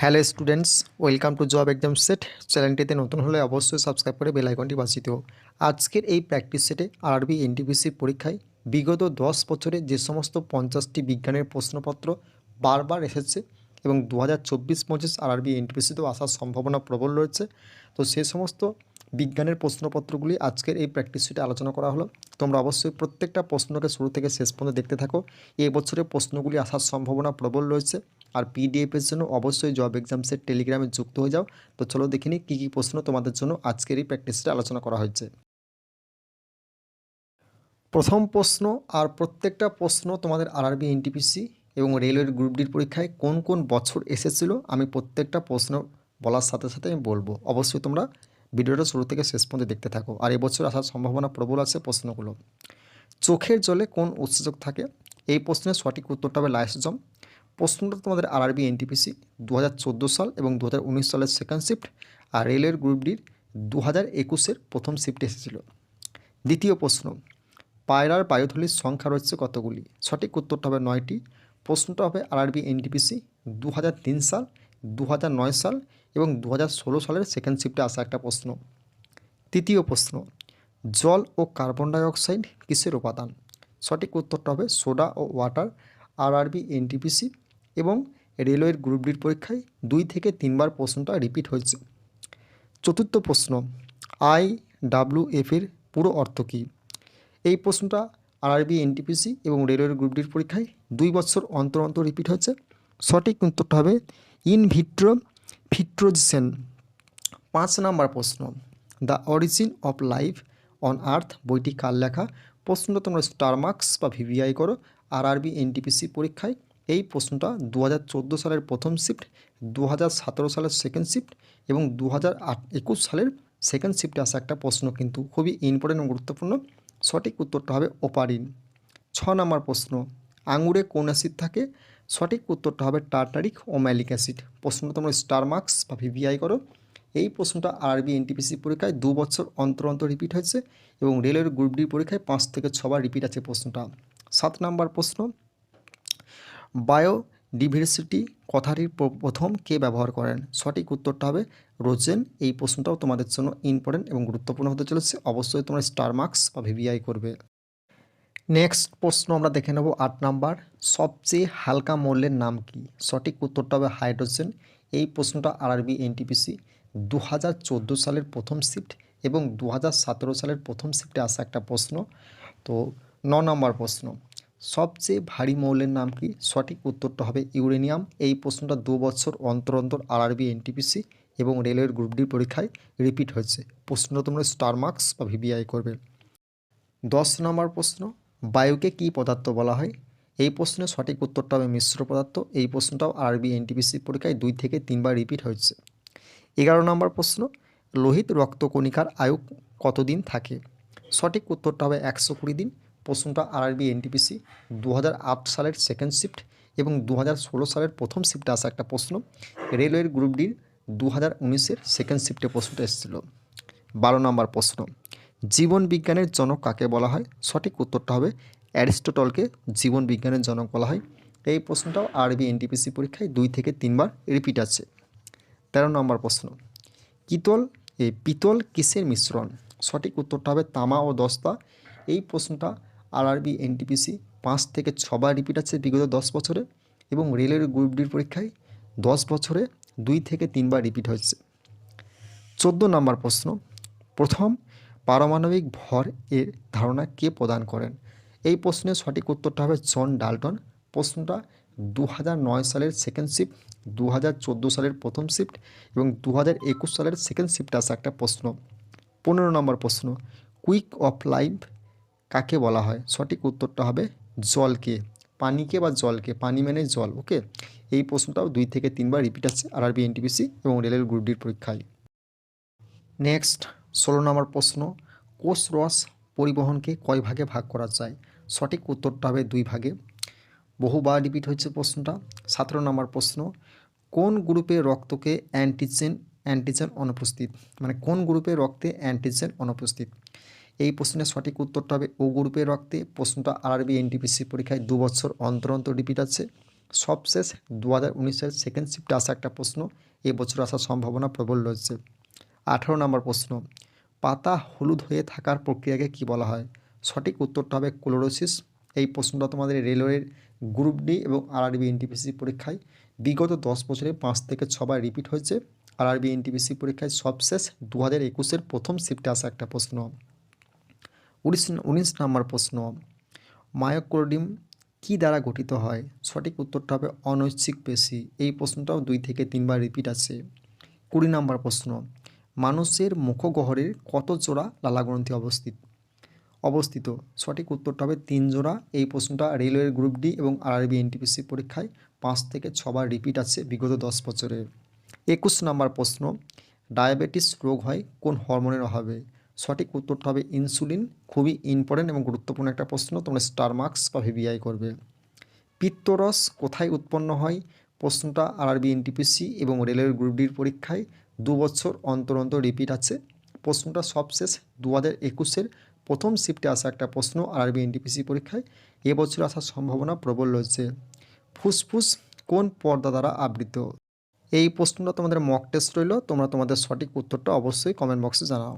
Hello students, welcome to job exam set. চ্যানেলটিতে নতুন হলে অবশ্যই সাবস্ক্রাইব করে বেল আইকনটি বাজিয়ে দিও। আজকের এই প্র্যাকটিস সেটে আরবি এনটিপিসি পরীক্ষায় বিগত দশ বছরে যে সমস্ত পঞ্চাশটি বিজ্ঞানের প্রশ্নপত্র বারবার এসেছে এবং দু হাজার চব্বিশ পঁচিশ আরবি এনটিপিসিতেও আসার সম্ভাবনা প্রবল রয়েছে, তো সে সমস্ত বিজ্ঞানের প্রশ্নপত্রগুলি আজকের এই প্র্যাকটিস সেটে আলোচনা করা হলো। তোমরা অবশ্যই প্রত্যেকটা প্রশ্নকে শুরু থেকে শেষ পর্যন্ত দেখতে থাকো। এই প্রশ্নগুলি আসার সম্ভাবনা প্রবল রয়েছে। আর পিডিএফের জন্য অবশ্যই জব এক্সামসের টেলিগ্রামে যুক্ত হয়ে যাও। তো চলো দেখে নিই কী কী প্রশ্ন তোমাদের জন্য আজকের এই প্র্যাকটিসটা আলোচনা করা হয়েছে। প্রথম প্রশ্ন, আর প্রত্যেকটা প্রশ্ন তোমাদের আরআরবি এনটিপিসি এবং রেলওয়ের গ্রুপ ডির পরীক্ষায় কোন কোন বছর এসেছিল আমি প্রত্যেকটা প্রশ্ন বলার সাথে সাথে আমি বলব। অবশ্যই তোমরা ভিডিওটা শুরু থেকে শেষ পর্যন্ত দেখতে থাকো। আর এবছর আসার সম্ভাবনা প্রবল আছে প্রশ্নগুলো। চোখের জলে কোন উৎসেচক থাকে? এই প্রশ্নের সঠিক উত্তরটা হবে লাইসোজম প্রশ্নটা তোমাদের আরআরবি এনটিপিসি দু হাজার চোদ্দ সাল এবং দু হাজার উনিশ সালের সেকেন্ড শিফট আর রেলের গ্রুপ ডির দু হাজার একুশের প্রথম শিফটে এসেছিল। দ্বিতীয় প্রশ্ন পায়রার বায়ুথলির সংখ্যা রয়েছে কতগুলি? সঠিক উত্তরটা হবে নয়টি। প্রশ্নটা হবে আরআরবি এনটিপিসি দু হাজার তিন সাল দু হাজার নয় সাল এবং দু হাজার ষোলো সালের সেকেন্ড শিফটে আসা একটা প্রশ্ন। তৃতীয় প্রশ্ন, জল ও কার্বন ডাইঅক্সাইড কিসের উপাদান? সঠিক উত্তরটা হবে সোডা ও ওয়াটার আরআরবি এনটিপিসি এবং রেলওয়ের গ্রুপ ডির পরীক্ষায় দুই থেকে তিনবার প্রশ্নটা রিপিট হয়েছে। চতুর্থ প্রশ্ন আই ডাব্লিউ এফ এর পুরো অর্থ কী? এই প্রশ্নটা আরআরবি, এনটিপিসি এবং রেলওয়ের গ্রুপ ডির পরীক্ষায় দুই বছর অন্তর অন্তর রিপিট হয়েছে। সঠিক উত্তরটা হবে ইন ভিট্রো ফিট্রোজিসেন। পাঁচ নাম্বার প্রশ্ন, the origin of life on earth বইটি কার লেখা? প্রশ্নটা তোমরা স্টার মার্কস বা ভিভিআই করো। আরআরবি, এনটিপিসি পরীক্ষায় এই প্রশ্নটা দু হাজার চোদ্দ সালের প্রথম শিফট দু হাজার সতেরো সালের সেকেন্ড শিফট এবং দু সালের সেকেন্ড শিফটে আসা একটা প্রশ্ন কিন্তু খুবই ইম্পর্টেন্ট এবং গুরুত্বপূর্ণ। সঠিক উত্তরটা হবে ওপারিন। ছ নম্বর প্রশ্ন, আঙুরে কোন অ্যাসিড থাকে? সঠিক উত্তরটা হবে টার্টারিক ও ম্যালিক অ্যাসিড। প্রশ্নটা তোমরা স্টার মার্কস বা ভিভিআই করো। এই প্রশ্নটা আরবি এনটিপিসি পরীক্ষায় দু বছর অন্তর অন্তর রিপিট হয়েছে এবং রেলের গ্রুপ ডি পরীক্ষায় পাঁচ থেকে ছবার রিপিট আছে প্রশ্নটা। সাত নাম্বার প্রশ্ন বায়োডিভার্সিটি কথাটির প্র- প্রথম কে ব্যবহার করেন? সঠিক উত্তরটা হবে রোজেন। এই প্রশ্নটাও তোমাদের জন্য ইম্পর্টেন্ট এবং গুরুত্বপূর্ণ হতে চলেছে। অবশ্যই তোমরা স্টার মার্কস বা ভিভিআই করবে। নেক্সট প্রশ্ন আমরা দেখে নেব আট নাম্বার। সবচেয়ে হালকা মৌলের নাম কি? সঠিক উত্তরটা হবে হাইড্রোজেন। এই প্রশ্নটা আরআরবি এনটিপিসি দু হাজার চোদ্দ সালের প্রথম শিফট এবং দু হাজার সতেরো সালের প্রথম শিফটে আসা একটা প্রশ্ন। তো ন নম্বর প্রশ্ন। সবচেয়ে ভারী মৌলের নাম কি? সঠিক উত্তরটা হবে ইউরেনিয়াম। এই প্রশ্নটা দু বছর অন্তর অন্তর আরআরবি, এনটিপিসি এবং রেলওয়ের গ্রুপ ডি পরীক্ষায় রিপিট হয়েছে। প্রশ্নটা তোমরা স্টার মার্কস বা ভিভিআই করবে। দশ নম্বর প্রশ্ন, বায়ুকে কী পদার্থ বলা হয়? এই প্রশ্নের সঠিক উত্তরটা হবে মিশ্র পদার্থ। এই প্রশ্নটাও আরবি এনটিপিসি পরীক্ষায় দুই থেকে তিনবার রিপিট হয়েছে। এগারো নম্বর প্রশ্ন, লোহিত রক্তকণিকার আয়ু কতদিন থাকে? সঠিক উত্তরটা হবে একশো কুড়ি দিন। প্রশ্নটা আরআরবি এনটিপিসি দু হাজার আট সালের সেকেন্ড শিফট এবং দু হাজার ষোলো সালের প্রথম শিফটে আসা একটা প্রশ্ন। রেলওয়ের গ্রুপ ডির দু হাজার সেকেন্ড শিফটে প্রশ্নটা এসেছিল। বারো নম্বর প্রশ্ন, জীবন বিজ্ঞানের জনক কাকে বলা হয়? সঠিক উত্তরটা হবে অ্যারিস্টোটলকে জীবন বিজ্ঞানের জনক বলা হয়। এই প্রশ্নটাও আরবি এনটিপিসি পরীক্ষায় দুই থেকে তিনবার রিপিট আছে। তেরো নম্বর প্রশ্ন কিতল এই পিতল কিসের মিশ্রণ? সঠিক উত্তরটা হবে তামা ও দস্তা। এই প্রশ্নটা আরআরবি, এনটিপিসি পাঁচ থেকে ছবার রিপিট আছে বিগত দশ বছরে এবং রেলের গ্রুপ ডির পরীক্ষায় দশ বছরে দুই থেকে তিনবার রিপিট হয়েছে। চোদ্দ নম্বর প্রশ্ন, প্রথম পারমাণবিক ভর এর ধারণা কে প্রদান করেন? এই প্রশ্নের সঠিক উত্তরটা হবে জন ডাল্টন। প্রশ্নটা দু হাজার নয় সালের সেকেন্ড শিফট দু হাজার চোদ্দ সালের প্রথম শিফট এবং দু হাজার একুশ সালের সেকেন্ড শিফটে আসা একটা প্রশ্ন। পনেরো নম্বর প্রশ্ন কুইক অফ লাইফ কাকে বলা হয়? সঠিক উত্তরটা হবে জলকে। পানিকে বা জলকে। পানি মানে জল, ওকে? এই প্রশ্নটাও দুই থেকে তিনবার রিপিট আছে আরআরবি এনটিপিসি এবং রেলের গ্রুপ ডির পরীক্ষায়। নেক্সট ষোলো নম্বর প্রশ্ন, কোষ রস পরিবহনকে কয় ভাগে ভাগ করা যায়? সঠিক উত্তরটা হবে দুই ভাগে। বহুবার রিপিট হয়েছে প্রশ্নটা। সতেরো নম্বর প্রশ্ন, কোন গ্রুপে রক্তকে অ্যান্টিজেন অ্যান্টিজেন অনুপস্থিত? মানে কোন গ্রুপে রক্তে অ্যান্টিজেন অনুপস্থিত? এই প্রশ্নের সঠিক উত্তরটা হবে ও গ্রুপের রক্তে। প্রশ্নটা আরআরবি এনটিপিসি পরীক্ষায় দু বছর অন্তর অন্তর রিপিট আছে। সবশেষ দু হাজার উনিশের সেকেন্ড শিফটে আসা একটা প্রশ্ন এবছর আসার সম্ভাবনা প্রবল রয়েছে। আঠেরো নম্বর প্রশ্ন, পাতা হলুদ হয়ে থাকার প্রক্রিয়াকে কি বলা হয়? সঠিক উত্তরটা হবে ক্লোরোসিস। এই প্রশ্নটা তোমাদের রেলওয়ের গ্রুপ ডি এবং আরআরবি এনটিপিসি পরীক্ষায় বিগত দশ বছরে পাঁচ থেকে ছবার রিপিট হয়েছে। আরআরবি এনটিপিসি পরীক্ষায় সবশেষ দু হাজার একুশের প্রথম শিফটে আসা একটা প্রশ্ন। উনিশ উনিশ নম্বর প্রশ্ন মায়োক্লোডিম কী দ্বারা গঠিত হয়? সঠিক উত্তরটা হবে অনৈচ্ছিক পেশি। এই প্রশ্নটাও দুই থেকে তিনবার রিপিট আছে। কুড়ি নম্বর প্রশ্ন, মানুষের মুখগহ্বরের কত জোড়া লালাগ্রন্থি অবস্থিত? অবস্থিত। সঠিক উত্তরটা হবে তিন জোড়া। এই প্রশ্নটা রেলওয়ের গ্রুপ ডি এবং আরআরবি এনটিপিসি পরীক্ষায় পাঁচ থেকে ছবার রিপিট আছে বিগত দশ বছরে। একুশ নম্বর প্রশ্ন, ডায়াবেটিস রোগ হয় কোন হরমোনের অভাবে? সঠিক উত্তরটা হবে ইনসুলিন। খুবই ইম্পর্টেন্ট এবং গুরুত্বপূর্ণ একটা প্রশ্ন, তোমরা স্টার মার্কস বা ভিভিআই করবে। পিত্তরস কোথায় উৎপন্ন হয়? প্রশ্নটা আরআরবি এনটিপিসি এবং রেলওয়ের গ্রুপ ডির পরীক্ষায়। দু বছর অন্তর অন্তর রিপিট আছে। প্রশ্নটা সবশেষ দু হাজার একুশের প্রথম শিফটে আসা একটা প্রশ্ন আরআরবি এনটিপিসি পরীক্ষায়। এবছর আসার সম্ভাবনা প্রবল রয়েছে। ফুসফুস কোন পর্দা দ্বারা আবৃত? এই প্রশ্নটা তোমাদের মক টেস্ট রইল। তোমরা তোমাদের সঠিক উত্তরটা অবশ্যই কমেন্ট বক্সে জানাও।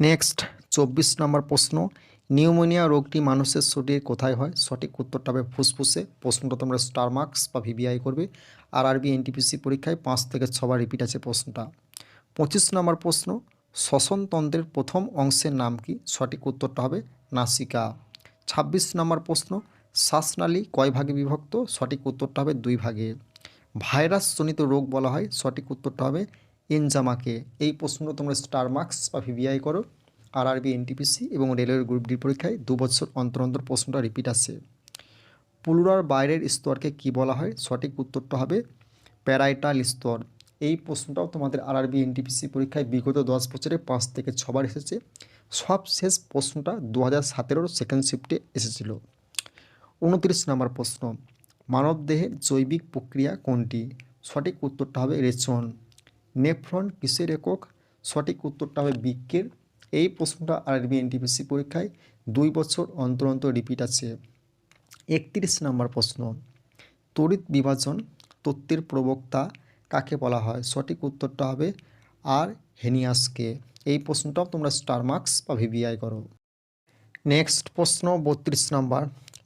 নেক্সট, চব্বিশ নম্বর প্রশ্ন, নিউমোনিয়া রোগটি মানুষের শরীরে কোথায় হয়? সঠিক উত্তরটা হবে ফুসফুসে। প্রশ্নটা তোমরা স্টার মার্কস বা ভিভিআই করবে। আর আরবি এনটিপিসি পরীক্ষায় পাঁচ থেকে ছবার রিপিট আছে প্রশ্নটা। পঁচিশ নম্বর প্রশ্ন শ্বসনতন্ত্রের প্রথম অংশের নাম কি? সঠিক উত্তরটা হবে নাসিকা। ছাব্বিশ নম্বর প্রশ্ন, শ্বাসনালী কয় ভাগে বিভক্ত? সঠিক উত্তরটা হবে দুই ভাগে। ভাইরাসজনিত রোগ বলা হয়। সঠিক উত্তরটা হবে এনজামাকে এই প্রশ্নটা তোমরা স্টার মার্কস বা ভিভিআই করো আর আরবি এনটিপিসি এবং রেলওয়ের গ্রুপ ডি পরীক্ষায় দু বছর অন্তর অন্তর প্রশ্নটা রিপিট আসে পুলুরার বাইরের স্তরকে কি বলা হয়? সঠিক উত্তরটা হবে প্যারাইটাল স্তর। এই প্রশ্নটাও তোমাদের আরআরবি, এনটিপিসি পরীক্ষায় বিগত দশ বছরে পাঁচ থেকে ছবার এসেছে। সব শেষ প্রশ্নটা দু হাজার সতেরোর সেকেন্ড শিফটে এসেছিল। উনত্রিশ নম্বর প্রশ্ন, মানবদেহের জৈবিক প্রক্রিয়া কোনটি? সঠিক উত্তরটা হবে রেচন। নেফ্রন কিসের একক? সঠিক উত্তরটা হবে বৃক্কের এই প্রশ্নটা আরবি এনটিপিসি পরীক্ষায় দুই বছর অন্তর অন্তর রিপিট আছে। একত্রিশ নম্বর প্রশ্ন, তড়িৎ বিভাজন তত্ত্বের প্রবক্তা কাকে বলা হয়? সঠিক উত্তরটা হবে আর হেনিয়াসকে। এই প্রশ্নটাও তোমরা স্টার মার্কস বা ভিভিআই করো। নেক্সট প্রশ্ন, বত্রিশ নম্বর,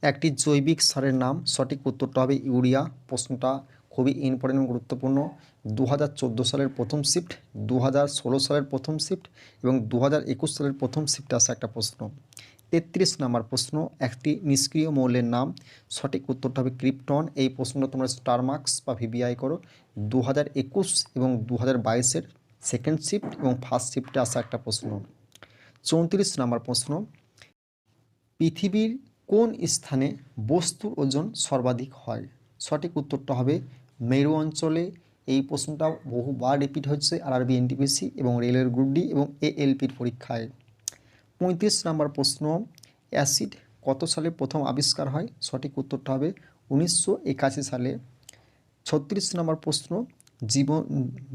একটি জৈবিক সারের নাম। সঠিক উত্তরটা হবে ইউরিয়া। প্রশ্নটা খুবই ইম্পর্টেন্ট গুরুত্বপূর্ণ। দু হাজার চোদ্দ সালের প্রথম শিফট দু হাজার ষোলো সালের প্রথম শিফট এবং দু হাজার একুশ সালের প্রথম শিফটে আসা একটা প্রশ্ন। তেত্রিশ নম্বর প্রশ্ন, একটি নিষ্ক্রিয় মৌলের নাম। সঠিক উত্তরটা হবে ক্রিপ্টন। এই প্রশ্নটা তোমরা স্টার মার্কস বা ভিভিআই করো। দু হাজার একুশ এবং দু হাজার বাইশের সেকেন্ড শিফট এবং ফার্স্ট শিফটে আসা একটা প্রশ্ন। চৌত্রিশ নম্বর প্রশ্ন, পৃথিবীর কোন স্থানে বস্তুর ওজন সর্বাধিক হয়? সঠিক উত্তরটা হবে মেরু অঞ্চলে এই প্রশ্নটা বহুবার রিপিট হচ্ছে আরআরবি এনটিপিসি এবং রেলের গ্রুপ ডি এবং এএলপির পরীক্ষায়। পঁয়ত্রিশ নম্বর প্রশ্ন অ্যাসিড কত সালে প্রথম আবিষ্কার হয়? সঠিক উত্তরটা হবে উনিশশো একাশি সালে। ছত্রিশ নম্বর প্রশ্ন জীব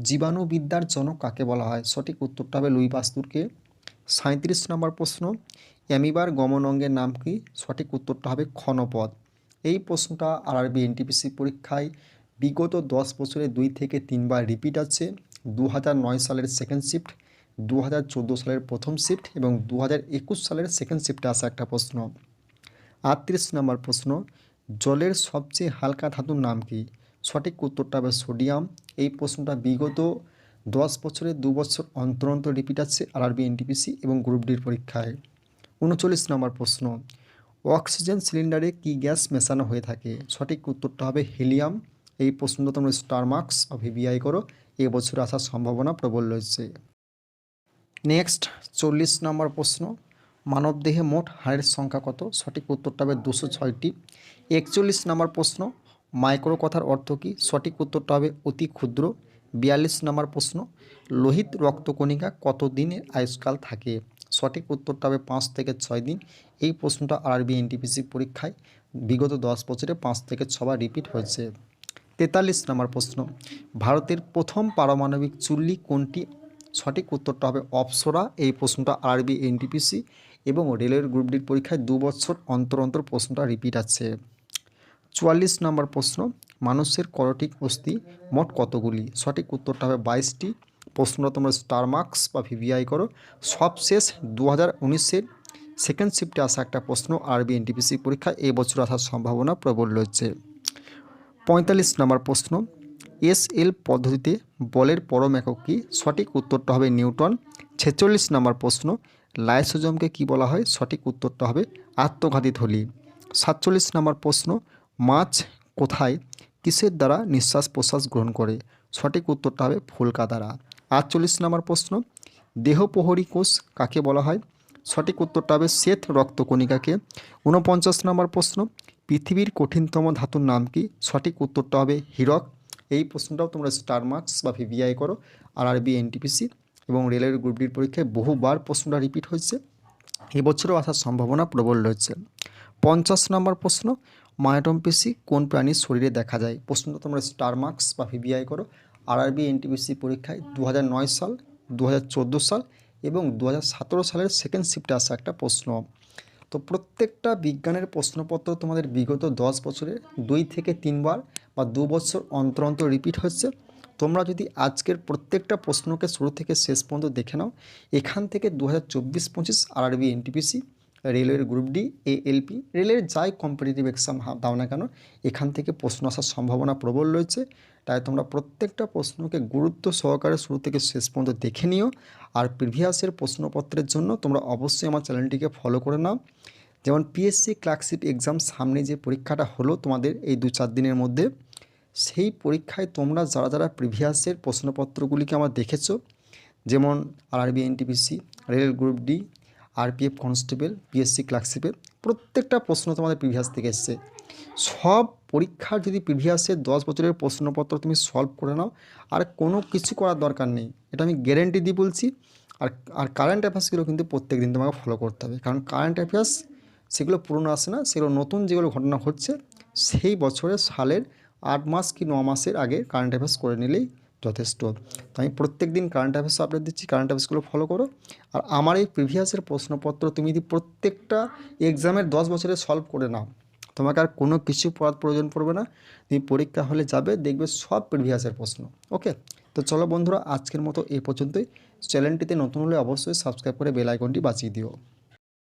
জীবাণুবিদ্যার জনক কাকে বলা হয়? সঠিক উত্তরটা হবে লুই পাস্তুরকে সাঁত্রিশ নম্বর প্রশ্ন, অ্যামিবার গমন অঙ্গের নাম কি? সঠিক উত্তরটা হবে ক্ষণপদ এই প্রশ্নটা আরআরবি এনটিপিসি পরীক্ষায় বিগত দশ বছরে দুই থেকে তিনবার রিপিট আছে দু হাজার নয় সালের সেকেন্ড শিফট দু হাজার চোদ্দ সালের প্রথম শিফট এবং দু হাজার একুশ সালের সেকেন্ড শিফটে আসা একটা প্রশ্ন। আটত্রিশ নম্বর প্রশ্ন, জলের সবচেয়ে হালকা ধাতুর নাম কি? সঠিক উত্তরটা হবে সোডিয়াম। এই প্রশ্নটা বিগত দশ বছরে দু বছর অন্তর অন্তর রিপিট আছে আরআরবি, এনটিপিসি এবং গ্রুপ ডির পরীক্ষায়। উনচল্লিশ নম্বর প্রশ্ন, অক্সিজেন সিলিন্ডারে কি গ্যাস মেশানো হয়ে থাকে? সঠিক উত্তরটা হবে হিলিয়াম। এই প্রশ্নটা তোমরা স্টার মার্কস বা ভিভিআই করো। এবছর আসার সম্ভাবনা প্রবল রয়েছে। নেক্সট, চল্লিশ নম্বর প্রশ্ন। মানবদেহে মোট হাড়ের সংখ্যা কত? সঠিক উত্তরটা হবে দুশো ছয়টি। একচল্লিশ নম্বর প্রশ্ন। মাইক্রো কথার অর্থ কী? সঠিক উত্তরটা হবে অতি ক্ষুদ্র। বিয়াল্লিশ নম্বর প্রশ্ন। লোহিত রক্তকণিকা কত দিনের আয়ুষ্কাল থাকে? সঠিক উত্তরটা হবে পাঁচ থেকে ছয় দিন। এই প্রশ্নটা আরবি এনটিপিসি পরীক্ষায় বিগত দশ বছরে পাঁচ থেকে ছবার রিপিট হয়েছে। তেতাল্লিশ নম্বর প্রশ্ন। ভারতের প্রথম পারমাণবিক চুল্লি কোনটি? সঠিক উত্তরটা হবে অপসরা এই প্রশ্নটা আরবি এনটিপিসি এবং রেলওয়ের গ্রুপ ডির পরীক্ষায় দু বছর অন্তর অন্তর প্রশ্নটা রিপিট আছে। চুয়াল্লিশ নম্বর প্রশ্ন, মানুষের করটিক অস্থি মোট কতগুলি? সঠিক উত্তরটা হবে বাইশটি। প্রশ্নটা তোমরা স্টার মার্কস বা ভিভিআই করো। সবশেষ দু হাজার উনিশের সেকেন্ড শিফটে আসা একটা প্রশ্ন আরবি এনটিপিসি পরীক্ষা এই বছর আসার সম্ভাবনা প্রবল রয়েছে। পঁয়তাল্লিশ নম্বর প্রশ্ন, এস এল পদ্ধতিতে বলের পরম একক কী? সঠিক উত্তরটা হবে নিউটন। ছেচল্লিশ নম্বর প্রশ্ন, লাইসোজমকে কি বলা হয়? সঠিক উত্তরটা হবে আত্মঘাতী থলি। সাতচল্লিশ নম্বর প্রশ্ন, মাছ কোথায়? কিসের দ্বারা নিঃশ্বাস প্রশ্বাস গ্রহণ করে? সঠিক উত্তরটা হবে ফুলকা দ্বারা। আটচল্লিশ নম্বর প্রশ্ন, দেহপ্রহরী কোষ কাকে বলা হয়? সঠিক উত্তরটা হবে শ্বেত রক্তকণিকাকে। ঊনপঞ্চাশ নম্বর প্রশ্ন পৃথিবীর কঠিনতম ধাতুর নাম কি? সঠিক উত্তরটা হবে হীরক। এই প্রশ্নটাও তোমরা স্টার মার্কস বা ভিভিআই করো আর আরবি এনটিপিসি এবং রেলের গ্রুপ ডির পরীক্ষায় বহুবার প্রশ্নটা রিপিট হয়েছে। এবছরও আসার সম্ভাবনা প্রবল রয়েছে। পঞ্চাশ নম্বর প্রশ্ন মায়াটম পেশি কোন প্রাণীর শরীরে দেখা যায়? প্রশ্নটা তোমরা স্টার মার্কস বা ভিভিআই করো, আরআরবি, এনটিপিসি পরীক্ষায় দু হাজার নয় সাল দু হাজার চোদ্দ সাল এবং দু হাজার সতেরো সালের সেকেন্ড শিফটে আসা একটা প্রশ্ন। তো প্রত্যেকটা বিজ্ঞানের প্রশ্নপত্র তোমাদের বিগত দশ বছরে দুই থেকে তিনবার বা দু বছর অন্তর অন্তর রিপিট হচ্ছে। তোমরা যদি আজকের প্রত্যেকটা প্রশ্নকে শুরু থেকে শেষ পর্যন্ত দেখে নাও, এখান থেকে দু হাজার চব্বিশ পঁচিশ আরআরবি এনটিপিসি রেলওয়ের গ্রুপ ডি এ এএলপি, রেলের যাই কম্পিটিটিভ এক্সাম দাও না কেন, এখান থেকে প্রশ্ন আসার সম্ভাবনা প্রবল রয়েছে। তাই তোমরা প্রত্যেকটা প্রশ্নকে গুরুত্ব সহকারে শুরু থেকে শেষ পর্যন্ত দেখে নিও। আর প্রিভিয়াসের প্রশ্নপত্রের জন্য তোমরা অবশ্যই আমার চ্যানেলটিকে ফলো করে নাও। যেমন পিএসসি ক্লার্কশিপ এক্সাম সামনে যে পরীক্ষাটা হলো তোমাদের এই দু চার দিনের মধ্যে, সেই পরীক্ষায় তোমরা যারা যারা প্রিভিয়াসের প্রশ্নপত্রগুলিকে আমার দেখেছ, যেমন RRB NTPC rail group D RPF constable PSC ক্লার্কশিপের প্রত্যেকটা প্রশ্ন তোমাদের প্রিভিয়াস থেকে এসছে। সব পরীক্ষার যদি প্রিভিয়াসের দশ বছরের প্রশ্নপত্র তুমি সলভ করে নাও, আর কোনো কিছু করার দরকার নেই। এটা আমি গ্যারেন্টি দিয়ে বলছি, আর আর কারেন্ট অ্যাফেয়ার্সগুলো কিন্তু প্রত্যেক দিন তোমাকে ফলো করতে হবে। কারণ কারেন্ট অ্যাফেয়ার্স সেগুলো পুরনো আসে না, সেগুলো নতুন যেগুলো ঘটনা ঘটছে, সেই বছরের সালের আট মাস কি ন মাসের আগে কারেন্ট অ্যাফেয়ার্স করে নিলেই যথেষ্ট। তো আমি প্রত্যেক দিন কারেন্ট অ্যাফেয়ার্স আপডেট দিচ্ছি কারেন্ট অ্যাফেয়ার্সগুলো ফলো করো। আর আমার এই প্রিভিয়াসের প্রশ্নপত্র তুমি যদি প্রত্যেকটা এক্সামের দশ বছরে সলভ করে নাও, তোমাকে আর কোনো কিছু পড়ার প্রয়োজন পড়বে না। তুমি পরীক্ষা হলে যাবে, দেখবে সব প্রিভিয়াসের প্রশ্ন ওকে তো চলো বন্ধুরা, আজকের মতো এ পর্যন্তই। চ্যানেলটিতে নতুন হলে অবশ্যই সাবস্ক্রাইব করে বেল আইকনটি বাঁচিয়ে দিও।